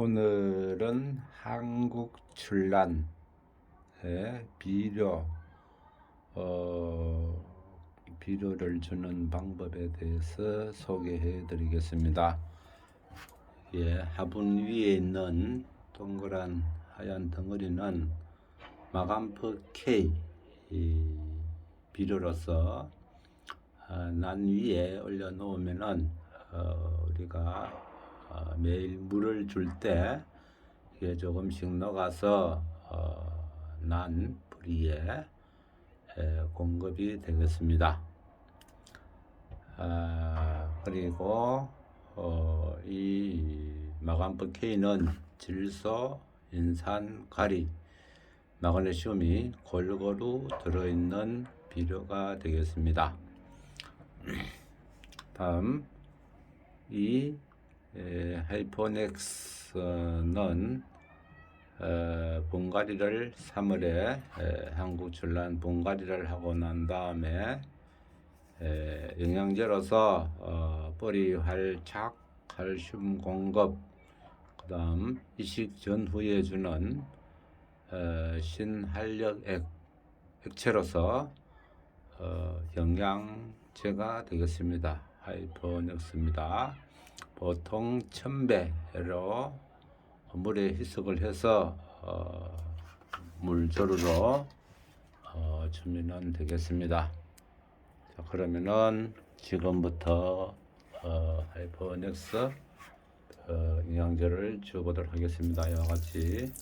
오늘은 한국 출란의 비료 어, 비료를 주는 방법에 대해서 소개해 드리겠습니다. 예, 화분 위에 있는 동그란 하얀 덩어리는 마감프 K 이 비료로서 아, 난 위에 올려 놓으면은 어, 우리가 어, 매일 물을 줄 때 이게 조금씩 녹아서 어, 난 뿌리에 에, 공급이 되겠습니다. 아, 그리고 어, 이 마감프 K는 질소, 인산, 가리, 마그네슘이 골고루 들어있는 비료가 되겠습니다. 다음 이 에, 하이포넥스는 어, 분갈이를 3월에 에, 한국 출란 분갈이를 하고 난 다음에 에, 영양제로서 어, 뿌리 활착, 칼슘 공급, 그다음 이식 전후에 주는 어, 신활력 액, 액체로서 어, 영양제가 되겠습니다. 하이퍼넥스입니다. 보통 1000배로 물에 희석을 해서 어, 물조르로 어, 주면 되겠습니다. 자, 그러면은 지금부터 어, 하이퍼넥스 어, 영양제를 주보도록 하겠습니다. 이와 같이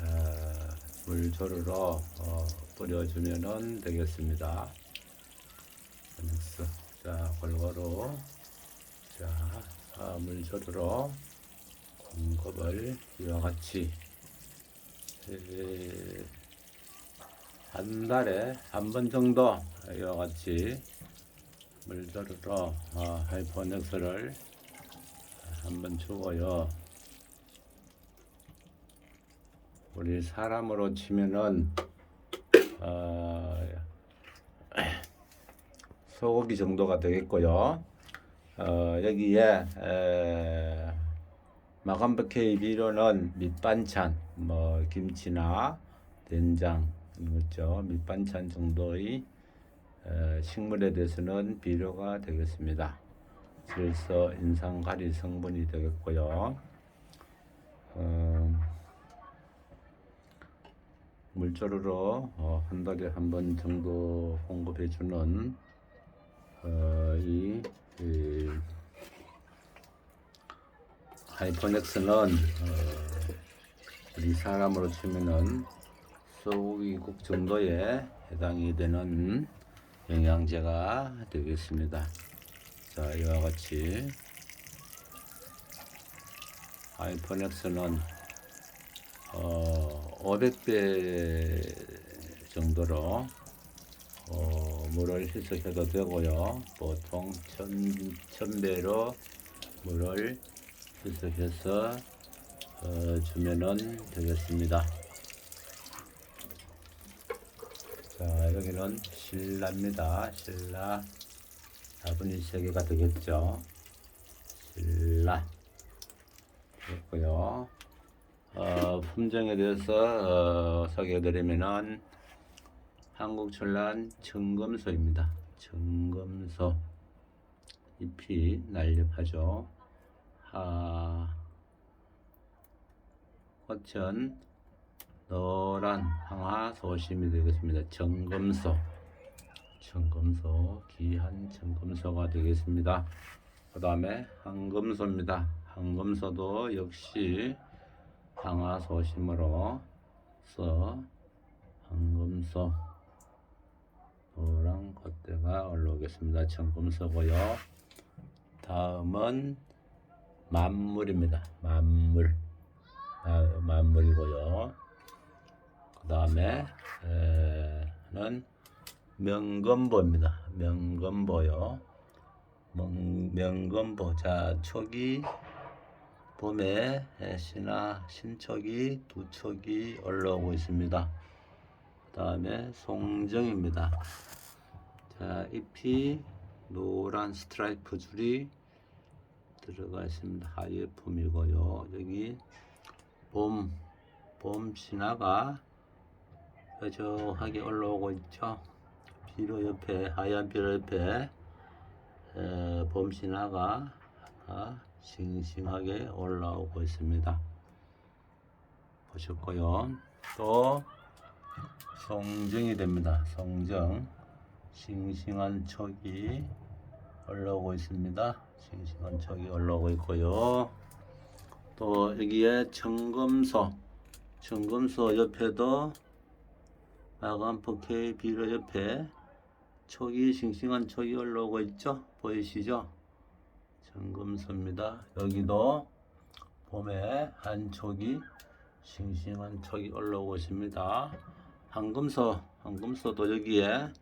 어, 물조르로 어, 뿌려주면 되겠습니다. 하이퍼넥스 자 골고루 자 아, 물조르로 공급을 이와 같이 에, 한 달에 한 번 정도 이와 같이 물조르로 어, 하이퍼넥스를 한 번 주고요. 우리 사람으로 치면은 어, 소고기 정도가 되겠고요. 어, 여기에 에, 마감백회의 비료는 밑반찬, 뭐 김치나 된장 있죠. 밑반찬 정도의 에, 식물에 대해서는 비료가 되겠습니다. 질소, 인산, 가리 성분이 되겠고요. 어, 물조르로 어, 한 달에 한 번 정도 공급해주는 어, 이, 이 하이퍼넥스는 어, 우리 사람으로 치면은 소고기국 정도에 해당이 되는 영양제가 되겠습니다. 자, 이와 같이 하이퍼넥스는 어, 500배 정도로 어, 물을 희석해도 되고요. 보통 1000, 1000배로 물을 희석해서 어, 주면은 되겠습니다. 자, 여기는 신라입니다. 신라 4분의 3개가 되겠죠. 신라 됐고요. 어, 품종에 대해서 어, 소개해드리면은 한국출란 청금소입니다. 청금소 잎이 날렵하죠. 하 꽃은 노란 항화 소심이 되겠습니다. 청금소 청금소 귀한 청금소가 되겠습니다. 그 다음에 황금소입니다. 황금소도 역시 항화 소심으로 써 황금소 겉대가 올라오겠습니다. 청금소고요. 다음은 만물입니다. 만물 아, 만물이고요. 그 다음에 는 명건보입니다. 명건보요. 명, 명건보. 자, 촉이 봄에 신화 신촉이 두 촉이 올라오고 있습니다. 그 다음에 송정입니다. 자, 잎이 노란 스트라이프 줄이 들어가 있습니다. 하예품이고요. 여기 봄, 봄 신화가 뾰족하게 올라오고 있죠. 비료 옆에, 하얀 비료 옆에 에, 봄 신화가 아, 싱싱하게 올라오고 있습니다. 보셨고요. 또 송정이 됩니다. 송정 싱싱한 촉이 올라오고 있습니다. 싱싱한 촉이 올라오고 있고요. 또 여기에 청금소 청금소 옆에도 포케 비료 옆에 촉이 싱싱한 촉이 올라오고 있죠. 보이시죠? 청금소입니다. 여기도 봄에 한 촉이 싱싱한 촉이 올라오고 있습니다. 황금소, 황금소도 여기에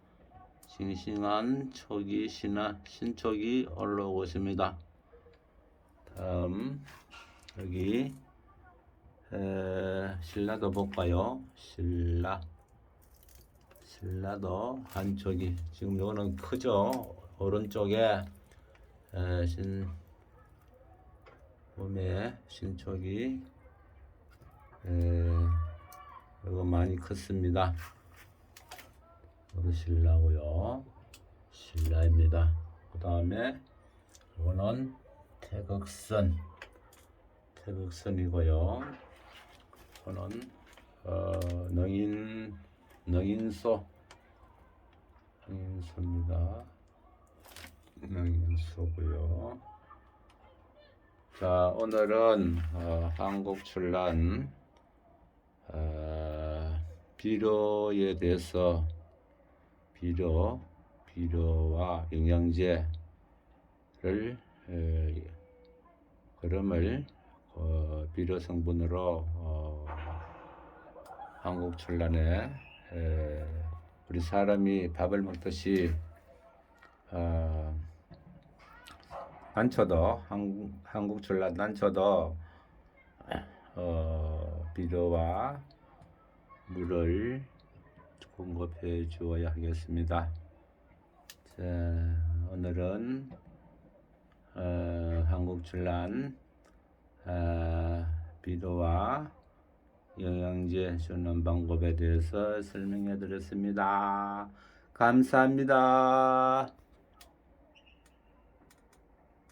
싱싱한 촉이 신화 신촉이 올라오고 있습니다. 다음 여기 에, 신라도 볼까요? 신라 신라도 한 촉이 지금 이거는 크죠? 오른쪽에 에, 신 봄에 신촉이 에, 이거 많이 컸습니다. 이거 신라고요. 신라입니다. 그 다음에 이거는 태극선 태극선이고요. 이거는 어, 능인 능인소 능인소입니다. 능인소고요. 자 오늘은 어, 한국 출란 어, 비료에 대해서 비료, 비료와 영양제를 에, 그름을 어, 비료 성분으로 어, 한국 전란에 에, 우리 사람이 밥을 먹듯이 어, 난초도 한국, 한국 전란 난초도 어, 비료와 물을 공급해 주어야 하겠습니다. 자, 오늘은 어, 한국 출란 어, 비료와 영양제 주는 방법에 대해서 설명해 드렸습니다. 감사합니다.